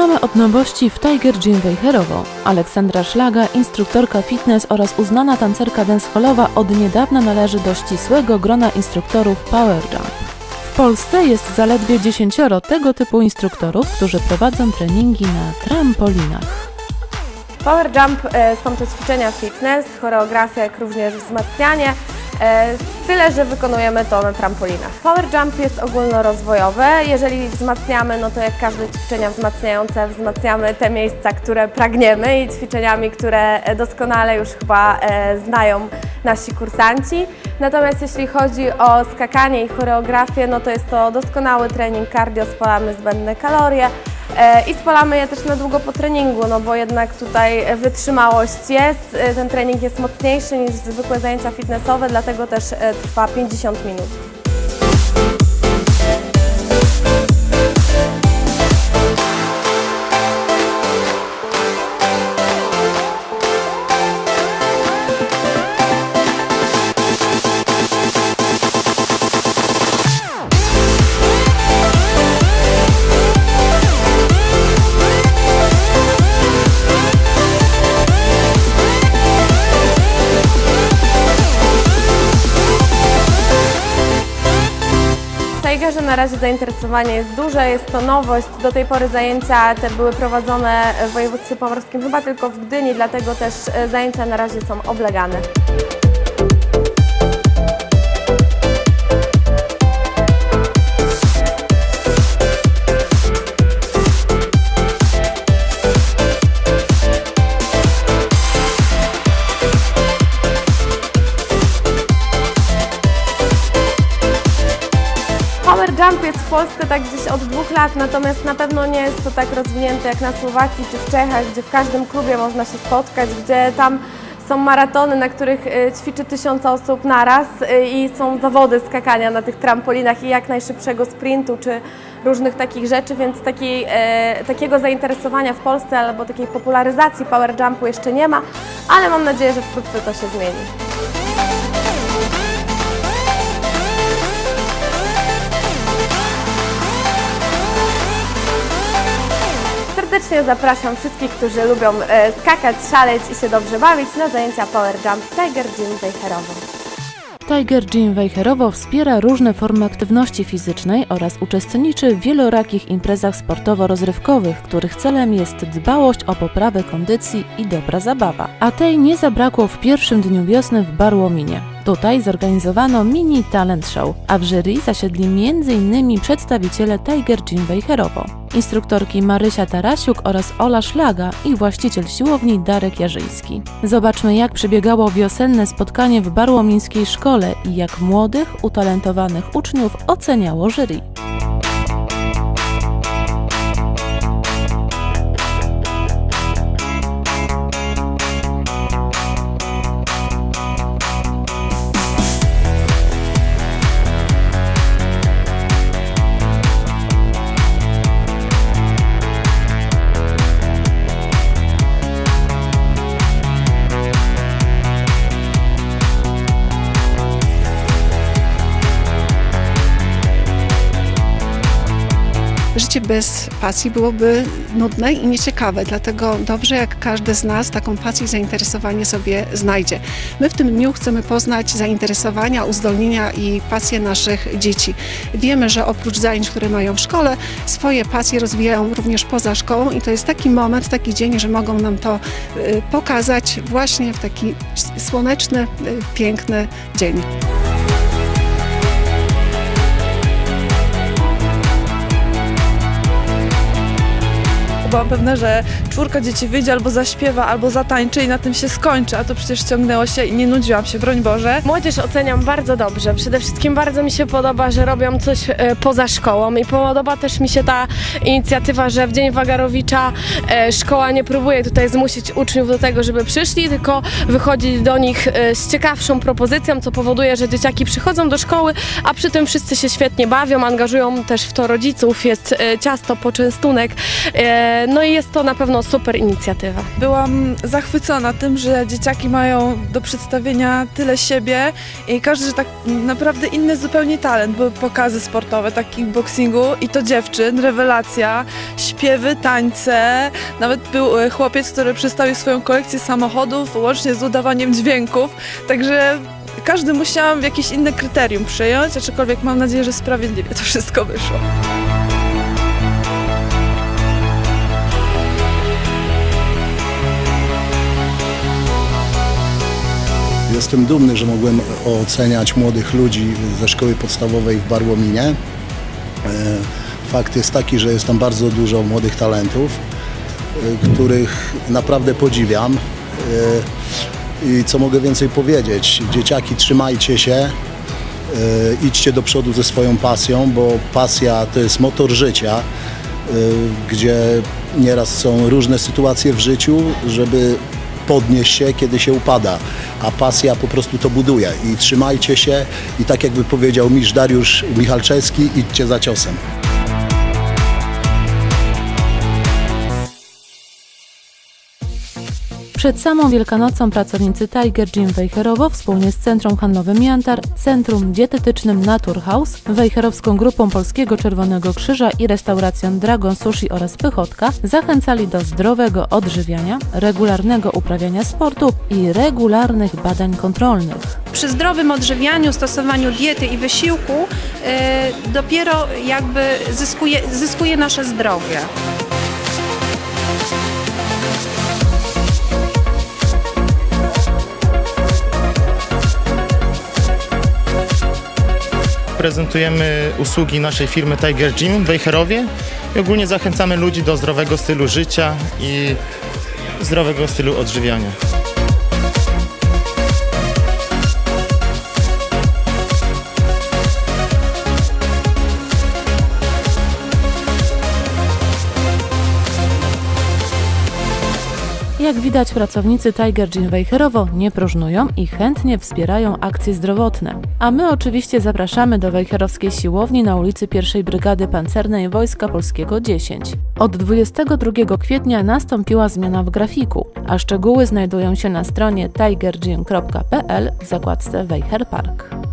Zaczynamy od nowości w Tiger Gym Wejherowo. Aleksandra Szlaga, instruktorka fitness oraz uznana tancerka dancehallowa od niedawna należy do ścisłego grona instruktorów Power Jump. W Polsce jest zaledwie dziesięcioro tego typu instruktorów, którzy prowadzą treningi na trampolinach. Power Jump e, są to ćwiczenia fitness, choreografia, jak również wzmacnianie. E, Tyle, że wykonujemy to na trampolinach. Power Jump jest ogólnorozwojowe. Jeżeli wzmacniamy, no to jak każde ćwiczenia wzmacniające, wzmacniamy te miejsca, które pragniemy i ćwiczeniami, które doskonale już chyba e, znają nasi kursanci. Natomiast jeśli chodzi o skakanie i choreografię, no to jest to doskonały trening cardio, spalamy zbędne kalorie. E, I spalamy je też na długo po treningu, no bo jednak tutaj wytrzymałość jest, e, ten trening jest mocniejszy niż zwykłe zajęcia fitnessowe, dlatego też e, trwa 50 minut. Na razie zainteresowanie jest duże, jest to nowość. Do tej pory zajęcia te były prowadzone w województwie pomorskim, chyba tylko w Gdyni, dlatego też e, zajęcia na razie są oblegane. Polsce tak gdzieś od dwóch lat, natomiast na pewno nie jest to tak rozwinięte jak na Słowacji czy w Czechach, gdzie w każdym klubie można się spotkać, gdzie tam są maratony, na których e, ćwiczy tysiące osób naraz e, i są zawody skakania na tych trampolinach i jak najszybszego sprintu czy różnych takich rzeczy, więc e, takiego zainteresowania w Polsce albo takiej popularyzacji power jumpu jeszcze nie ma, ale mam nadzieję, że wkrótce to się zmieni. Serdecznie zapraszam wszystkich, którzy lubią e, skakać, szaleć i się dobrze bawić na zajęcia Power Jump Tiger Gym Wejherowo. Tiger Gym Wejherowo wspiera różne formy aktywności fizycznej oraz uczestniczy w wielorakich imprezach sportowo-rozrywkowych, których celem jest dbałość o poprawę kondycji i dobra zabawa. A tej nie zabrakło w pierwszym dniu wiosny w Barłominie. Tutaj zorganizowano mini talent show, a w jury zasiedli m.in. przedstawiciele Tiger Gym Wejherowo, instruktorki Marysia Tarasiuk oraz Ola Szlaga i właściciel siłowni Darek Jarzyński. Zobaczmy jak przebiegało wiosenne spotkanie w barłomińskiej szkole i jak młodych, utalentowanych uczniów oceniało jury. Życie bez pasji byłoby nudne i nieciekawe, dlatego dobrze, jak każdy z nas taką pasję i zainteresowanie sobie znajdzie. My w tym dniu chcemy poznać zainteresowania, uzdolnienia i pasje naszych dzieci. Wiemy, że oprócz zajęć, które mają w szkole, swoje pasje rozwijają również poza szkołą i to jest taki moment, taki dzień, że mogą nam to y, pokazać właśnie w taki słoneczny, y, piękny dzień. Byłam pewna, że czwórka dzieci wyjdzie albo zaśpiewa, albo zatańczy i na tym się skończy, a to przecież ciągnęło się i nie nudziłam się, broń Boże. Młodzież oceniam bardzo dobrze. Przede wszystkim bardzo mi się podoba, że robią coś e, poza szkołą i podoba też mi się ta inicjatywa, że w Dzień Wagarowicza e, szkoła nie próbuje tutaj zmusić uczniów do tego, żeby przyszli, tylko wychodzi do nich e, z ciekawszą propozycją, co powoduje, że dzieciaki przychodzą do szkoły, a przy tym wszyscy się świetnie bawią, angażują też w to rodziców, jest ciasto, poczęstunek. No i jest to na pewno super inicjatywa. Byłam zachwycona tym, że dzieciaki mają do przedstawienia tyle siebie i każdy tak naprawdę inny zupełnie talent. Były pokazy sportowe, tak kickboxingu i to dziewczyn, rewelacja, śpiewy, tańce. Nawet był e, chłopiec, który przedstawił swoją kolekcję samochodów łącznie z udawaniem dźwięków, także każdy musiałam jakieś inne kryterium przyjąć, aczkolwiek mam nadzieję, że sprawiedliwie to wszystko wyszło. Jestem dumny, że mogłem oceniać młodych ludzi ze szkoły podstawowej w Barłominie. E, Fakt jest taki, że jest tam bardzo dużo młodych talentów, e, których naprawdę podziwiam. E, I co mogę więcej powiedzieć? Dzieciaki, trzymajcie się, idźcie do przodu ze swoją pasją, bo pasja to jest motor życia, gdzie nieraz są różne sytuacje w życiu, żeby podnieść się, kiedy się upada, a pasja po prostu to buduje. I trzymajcie się i tak jakby powiedział mistrz Dariusz Michalczewski, idźcie za ciosem. Przed samą Wielkanocą pracownicy Tiger Gym Wejherowo wspólnie z Centrum Handlowym Jantar, Centrum Dietetycznym Naturhaus, Wejherowską Grupą Polskiego Czerwonego Krzyża i restauracją Dragon Sushi oraz Pychotka zachęcali do zdrowego odżywiania, regularnego uprawiania sportu i regularnych badań kontrolnych. przy zdrowym odżywianiu, stosowaniu diety i wysiłku e, dopiero jakby zyskuje, zyskuje nasze zdrowie. Prezentujemy usługi naszej firmy Tiger Gym w Wejherowie i ogólnie zachęcamy ludzi do zdrowego stylu życia i zdrowego stylu odżywiania. Jak widać, pracownicy Tiger Gym Wejherowo nie próżnują i chętnie wspierają akcje zdrowotne. A my oczywiście zapraszamy do Wejherowskiej Siłowni na ulicy 1 Brygady Pancernej Wojska Polskiego 10. Od 22 kwietnia nastąpiła zmiana w grafiku, a szczegóły znajdują się na stronie tigergym.pl w zakładce Wejher Park.